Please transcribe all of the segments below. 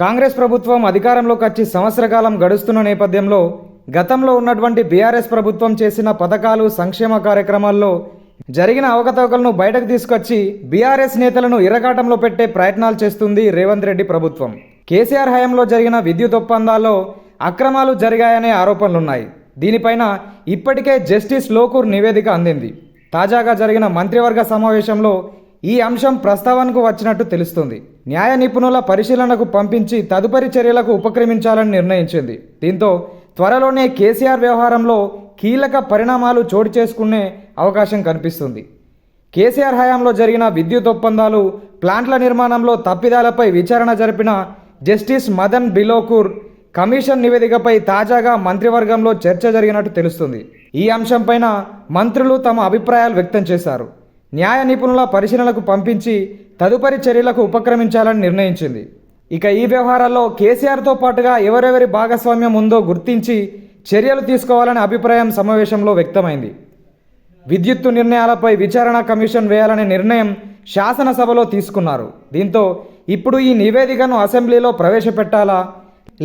కాంగ్రెస్ ప్రభుత్వం అధికారంలోకి వచ్చి సంవత్సర కాలం గడుస్తున్న నేపథ్యంలో గతంలో ఉన్నటువంటి బీఆర్ఎస్ ప్రభుత్వం చేసిన పథకాలు సంక్షేమ కార్యక్రమాల్లో జరిగిన అవకతవకలను బయటకు తీసుకొచ్చి బీఆర్ఎస్ నేతలను ఇరకాటంలో పెట్టే ప్రయత్నాలు చేస్తుంది రేవంత్ రెడ్డి ప్రభుత్వం. కేసీఆర్ హయాంలో జరిగిన విద్యుత్ ఒప్పందాల్లో అక్రమాలు జరిగాయనే ఆరోపణలున్నాయి. దీనిపైన ఇప్పటికే జస్టిస్ లోకూర్ నివేదిక అందింది. తాజాగా జరిగిన మంత్రివర్గ సమావేశంలో ఈ అంశం ప్రస్తావనకు వచ్చినట్టు తెలుస్తుంది. న్యాయ నిపుణుల పరిశీలనకు పంపించి తదుపరి చర్యలకు ఉపక్రమించాలని నిర్ణయించింది. దీంతో త్వరలోనే కేసీఆర్ వ్యవహారంలో కీలక పరిణామాలు చోటు చేసుకునే అవకాశం కనిపిస్తుంది. కేసీఆర్ హయాంలో జరిగిన విద్యుత్ ఒప్పందాలు ప్లాంట్ల నిర్మాణంలో తప్పిదాలపై విచారణ జరిపిన జస్టిస్ మదన్ బిలోకూర్ కమిషన్ నివేదికపై తాజాగా మంత్రివర్గంలో చర్చ జరిగినట్టు తెలుస్తుంది. ఈ అంశంపైన మంత్రులు తమ అభిప్రాయాలు వ్యక్తం చేశారు. న్యాయ నిపుణుల పరిశీలనకు పంపించి తదుపరి చర్యలకు ఉపక్రమించాలని నిర్ణయించింది. ఇక ఈ వ్యవహారాల్లో కేసీఆర్తో పాటుగా ఎవరెవరి భాగస్వామ్యం ఉందో గుర్తించి చర్యలు తీసుకోవాలనే అభిప్రాయం సమావేశంలో వ్యక్తమైంది. విద్యుత్తు నిర్ణయాలపై విచారణ కమిషన్ వేయాలనే నిర్ణయం శాసనసభలో తీసుకున్నారు. దీంతో ఇప్పుడు ఈ నివేదికను అసెంబ్లీలో ప్రవేశపెట్టాలా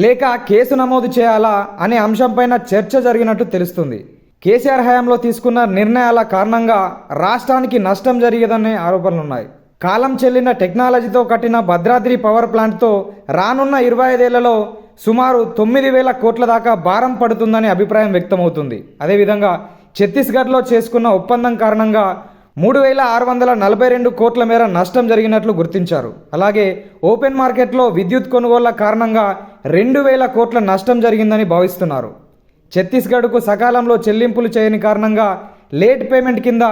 లేక కేసు నమోదు చేయాలా అనే అంశంపైన చర్చ జరిగినట్టు తెలుస్తుంది. కేసీఆర్ హయాంలో తీసుకున్న నిర్ణయాల కారణంగా రాష్ట్రానికి నష్టం జరిగేదనే ఆరోపణలున్నాయి. కాలం చెల్లిన టెక్నాలజీతో కట్టిన భద్రాద్రి పవర్ ప్లాంట్తో రానున్న ఇరవై ఐదేళ్ళలో సుమారు తొమ్మిది వేల కోట్ల దాకా భారం పడుతుందనే అభిప్రాయం వ్యక్తమవుతుంది. అదేవిధంగా ఛత్తీస్గఢ్లో చేసుకున్న ఒప్పందం కారణంగా మూడు వేల ఆరు వందల నలభై రెండు కోట్ల మేర నష్టం జరిగినట్లు గుర్తించారు. అలాగే ఓపెన్ మార్కెట్లో విద్యుత్ కొనుగోళ్ళ కారణంగా రెండు వేల కోట్ల నష్టం జరిగిందని భావిస్తున్నారు. ఛత్తీస్గఢ్కు సకాలంలో చెల్లింపులు చేయని కారణంగా లేట్ పేమెంట్ కింద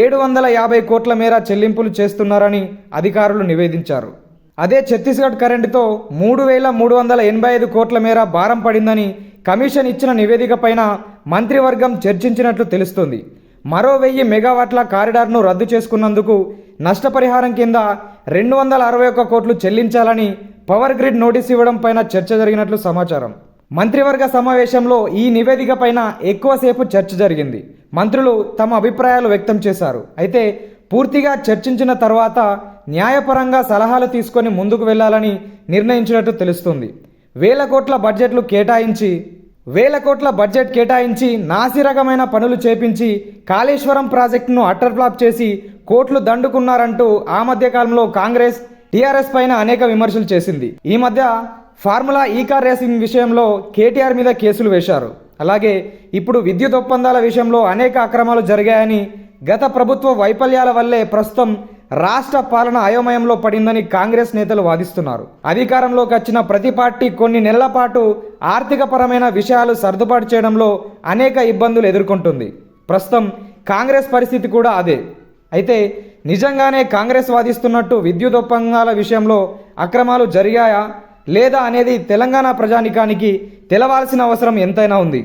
ఏడు వందల యాభై కోట్ల మేర చెల్లింపులు చేస్తున్నారని అధికారులు నివేదించారు. అదే ఛత్తీస్గఢ్ కరెంటుతో మూడు వేల మూడు వందల ఎనభై ఐదు కోట్ల మేర భారం పడిందని కమిషన్ ఇచ్చిన నివేదిక పైన మంత్రివర్గం చర్చించినట్లు తెలుస్తుంది. మరో వెయ్యి మెగావాట్ల కారిడార్ను రద్దు చేసుకున్నందుకు నష్టపరిహారం కింద రెండు వందల అరవై ఒక్క కోట్లు చెల్లించాలని పవర్ గ్రిడ్ నోటీస్ ఇవ్వడం పైన చర్చ జరిగినట్లు సమాచారం. మంత్రివర్గ సమావేశంలో ఈ నివేదిక పైన ఎక్కువసేపు చర్చ జరిగింది. మంత్రులు తమ అభిప్రాయాలు వ్యక్తం చేశారు. అయితే పూర్తిగా చర్చించిన తర్వాత న్యాయపరంగా సలహాలు తీసుకొని ముందుకు వెళ్ళాలని నిర్ణయించినట్టు తెలుస్తుంది. వేల కోట్ల బడ్జెట్లు కేటాయించి వేల కోట్ల బడ్జెట్ కేటాయించి నాసిరకమైన పనులు చేపించి కాళేశ్వరం ప్రాజెక్టును అట్టర్ ఫ్లాప్ చేసి కోట్లు దండుకున్నారంటూ ఆ మధ్య కాలంలో కాంగ్రెస్ టీఆర్ఎస్ పైన అనేక విమర్శలు చేసింది. ఈ మధ్య ఫార్ములా ఈ కార్ రేసింగ్ విషయంలో కేటీఆర్ మీద కేసులు వేశారు. అలాగే ఇప్పుడు విద్యుత్ ఒప్పందాల విషయంలో అనేక అక్రమాలు జరిగాయని గత ప్రభుత్వ వైఫల్యాల వల్లే ప్రస్తుతం రాష్ట్ర పాలన అయోమయంలో పడిందని కాంగ్రెస్ నేతలు వాదిస్తున్నారు. అధికారంలోకి వచ్చిన ప్రతి పార్టీ కొన్ని నెలల పాటు ఆర్థికపరమైన విషయాలు సర్దుబాటు చేయడంలో అనేక ఇబ్బందులు ఎదుర్కొంటుంది. ప్రస్తుతం కాంగ్రెస్ పరిస్థితి కూడా అదే. అయితే నిజంగానే కాంగ్రెస్ వాదిస్తున్నట్టు విద్యుత్ ఒప్పందాల విషయంలో అక్రమాలు జరిగాయా? లేదా అనేది తెలంగాణ ప్రజానికానికి తెలవాల్సిన అవసరం ఎంతైనా ఉంది.